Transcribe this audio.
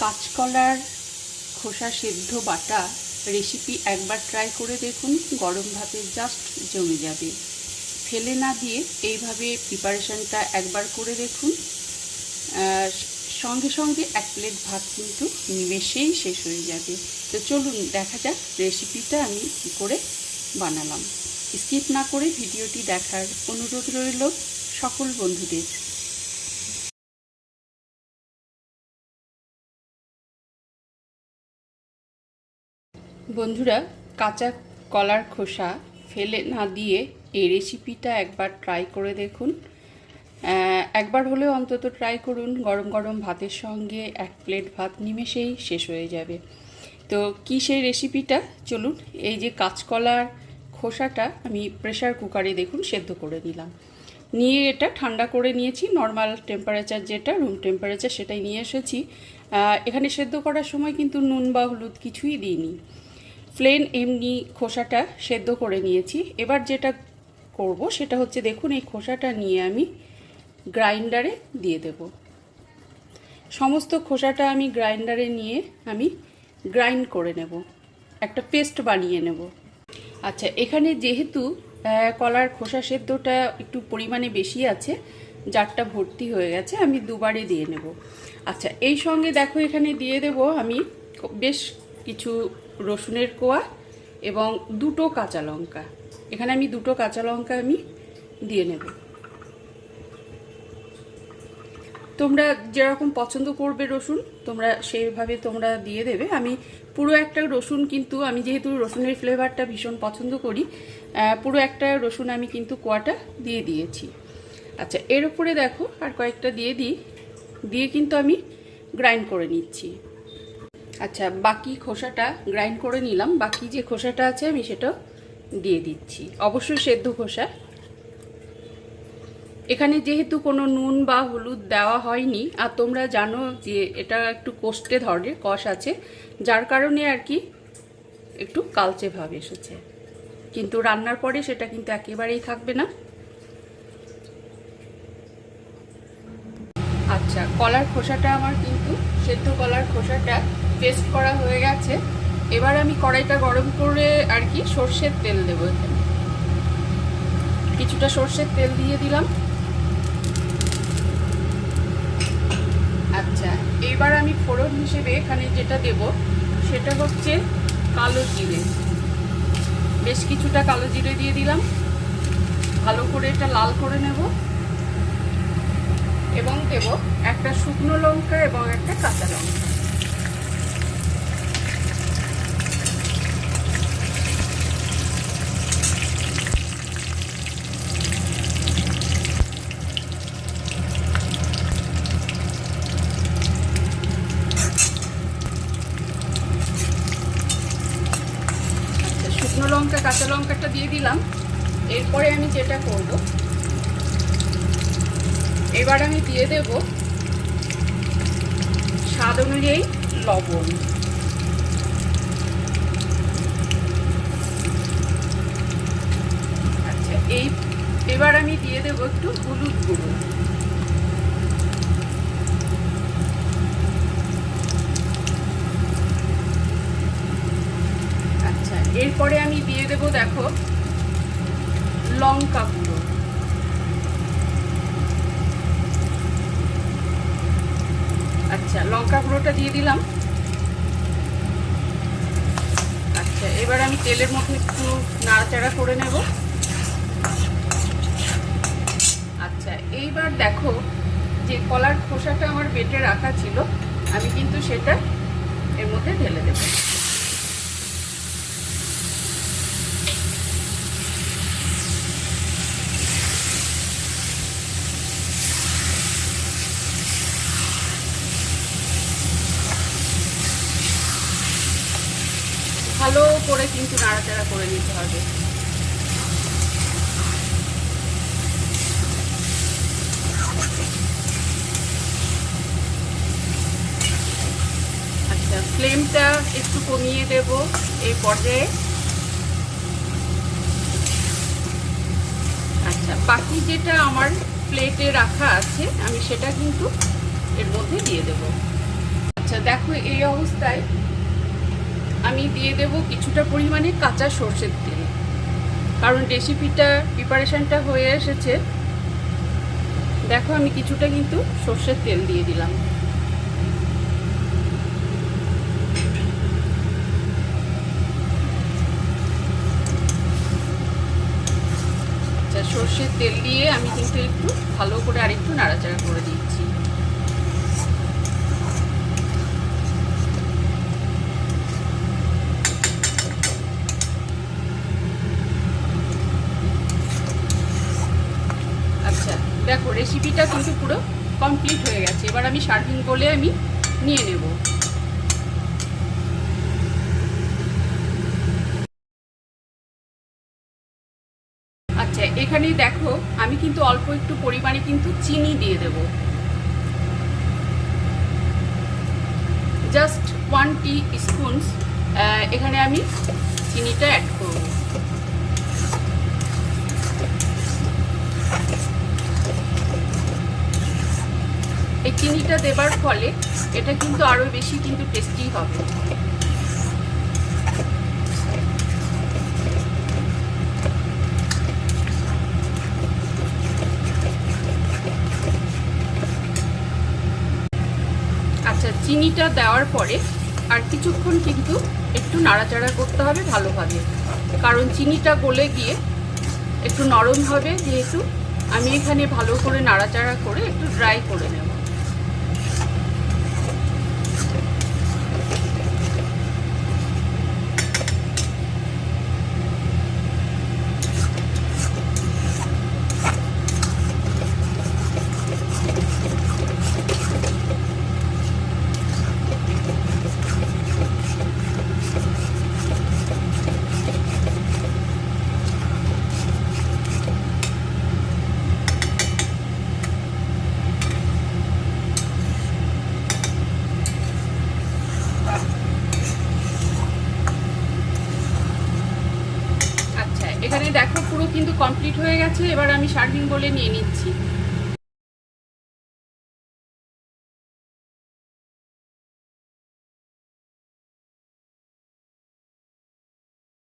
কাঁচকলার খোসা সেদ্ধ বাটা রেসিপি একবার ট্রাই করে দেখুন, গরম ভাতে জাস্ট জমে যাবে। ফেলে না দিয়ে এইভাবে প্রিপারেশনটা একবার করে দেখুন। সঙ্গে সঙ্গে এক প্লেট ভাত কিন্তু নিমেষেই শেষ হয়ে যাবে। তো চলুন দেখা যাক রেসিপিটা আমি কী করে বানালাম। স্কিপ না করে ভিডিওটি দেখার অনুরোধ রইল সকল বন্ধুদের। বন্ধুরা, কাঁচা কলার খোসা ফেলে না দিয়ে এই রেসিপিটা একবার ট্রাই করে দেখুন। একবার হলেও অন্তত ট্রাই করুন। গরম গরম ভাতের সঙ্গে এক প্লেট ভাত নিমেষেই শেষ হয়ে যাবে। তো কী সেই রেসিপিটা চলুন, এই যে কাঁচকলার খোসাটা আমি প্রেশার কুকারে দেখুন, সেদ্ধ করে নিলাম। নিয়ে এটা ঠান্ডা করে নিয়েছি নর্মাল টেম্পারেচার যেটা রুম টেম্পারেচার সেটাই নিয়ে এসেছি। এখানে সেদ্ধ করার সময় কিন্তু নুন বা হলুদ কিছুই দিইনি। প্লেন এমনি খোসাটা সেদ্ধ করে নিয়েছি। এবার যেটা করব সেটা হচ্ছে দেখুন, এই খোসাটা নিয়ে আমি গ্রাইন্ডারে দিয়ে দেব। সমস্ত খোসাটা আমি গ্রাইন্ডারে নিয়ে আমি গ্রাইন্ড করে নেব। একটা পেস্ট বানিয়ে নেব। আচ্ছা এখানে যেহেতু কলার খোসা সেদ্ধটা একটু পরিমাণে বেশি আছে, জারটা ভর্তি হয়ে গেছে, আমি দুবারে দিয়ে নেব। আচ্ছা এই সঙ্গে দেখো এখানে দিয়ে দেব আমি বেশ কিছু রসুনের কোয়া এবং দুটো কাঁচা লঙ্কা। এখানে আমি দুটো কাঁচা লঙ্কা আমি দিয়ে নেব। তোমরা যেরকম পছন্দ করবে রসুন, তোমরা সেইভাবে তোমরা দিয়ে দেবে। আমি পুরো একটা রসুন কিন্তু আমি যেহেতু রসুনের ফ্লেভারটা ভীষণ পছন্দ করি পুরো একটা রসুন আমি কিন্তু কোয়াটা দিয়ে দিয়েছি। আচ্ছা এর উপরে দেখো আর কয়েকটা দিয়ে দিই। দিয়ে কিন্তু আমি গ্রাইন্ড করে নিচ্ছি। আচ্ছা বাকি খোসাটা গ্রাইন্ড করে নিলাম। বাকি যে খোসাটা আছে আমি সেটা দিয়ে দিচ্ছি। অবশ্যই সেদ্ধ খোসা। এখানে যেহেতু কোনো নুন বা হলুদ দেওয়া হয়নি, আর তোমরা জানো যে এটা একটু কোষ্ঠে ধরনের কষ আছে, যার কারণে আর কি একটু কালচে ভাব এসেছে। কিন্তু রান্নার পরে সেটা কিন্তু একেবারেই থাকবে না। আচ্ছা কলার খোসাটা আমার কিন্তু, সেদ্ধ কলার খোসাটা পেস্ট করা হয়ে গেছে। এবার আমি কড়াইটা গরম করে আর কি সর্ষের তেল দেবো এখানে। কিছুটা সর্ষের তেল দিয়ে দিলাম। আচ্ছা এবার আমি ফোড়ন হিসেবে এখানে যেটা দেব, সেটা হচ্ছে কালো জিরে। বেশ কিছুটা কালো জিরে দিয়ে দিলাম। ভালো করে এটা লাল করে নেব। এবং দেব একটা শুকনো লঙ্কা এবং একটা কাঁচা লঙ্কা আচ্ছা শুকনো লঙ্কা, কাঁচা লঙ্কাটা দিয়ে দিলাম। এরপরে আমি যেটা করব, এবার আমি দিয়ে দেব স্বাদ অনুযায়ী লবণ। আচ্ছা এই এবার আমি দিয়ে দেব একটু হলুদ গুঁড়ো আচ্ছা এরপরে আমি দিয়ে দেব, দেখো লঙ্কা গুঁড়ো আচ্ছা লঙ্কা গুঁড়োটা দিয়ে দিলাম। আচ্ছা এবার আমি তেলের মধ্যে একটু নাড়াচাড়া করে নেব। আচ্ছা এইবার দেখো, যে কলার খোসাটা আমার বেটে রাখা ছিল, আমি কিন্তু সেটা এর মধ্যে ঢেলে দেবো। ভালো করে কিন্তু নাড়াচাড়া করে নিতে হবে। আচ্ছা ফ্লেমটা একটু কমিয়ে দেব এই পর্যায়ে। আচ্ছা বাকি যেটা আমার প্লেটে রাখা আছে, আমি সেটা কিন্তু এর মধ্যে দিয়ে দেব। আচ্ছা দেখো এই অবস্থায় আমি দিয়ে দেব কিছুটা পরিমাণে কাঁচা সর্ষের তেল। কারণ রেসিপিটা প্রিপারেশানটা হয়ে এসেছে। দেখো, আমি কিছুটা কিন্তু সর্ষের তেল দিয়ে দিলাম। আচ্ছা সর্ষের তেল দিয়ে আমি কিন্তু একটু ভালো করে আরেকটু নাড়াচাড়া করে দিচ্ছি আচ্ছা দেখো রেসিপিটা কিন্তু পুরো কমপ্লিট হয়ে গেছে। এবার আমি সার্ভিং করলে আমি নিয়ে নেব। আচ্ছা এখানে দেখো, আমি কিন্তু অল্প একটু পরিমাণে কিন্তু চিনি দিয়ে দেব। জাস্ট ওয়ান টি স্পুনস এখানে আমি চিনিটা অ্যাড করব। এই চিনিটা দেবার ফলে এটা কিন্তু আরও বেশি কিন্তু টেস্টি হবে। আচ্ছা চিনিটা দেওয়ার পরে আর কিছুক্ষণ কিন্তু একটু নাড়াচাড়া করতে হবে ভালোভাবে। কারণ চিনিটা গলে গিয়ে একটু নরম হবে, যেহেতু আমি এখানে ভালো করে নাড়াচাড়া করে একটু ড্রাই করে নেব আচ্ছা এখানে দেখো পুরো কিন্তু কমপ্লিট হয়ে গেছে এবার আমি সার্ভিং বলে নিয়ে নিচ্ছি।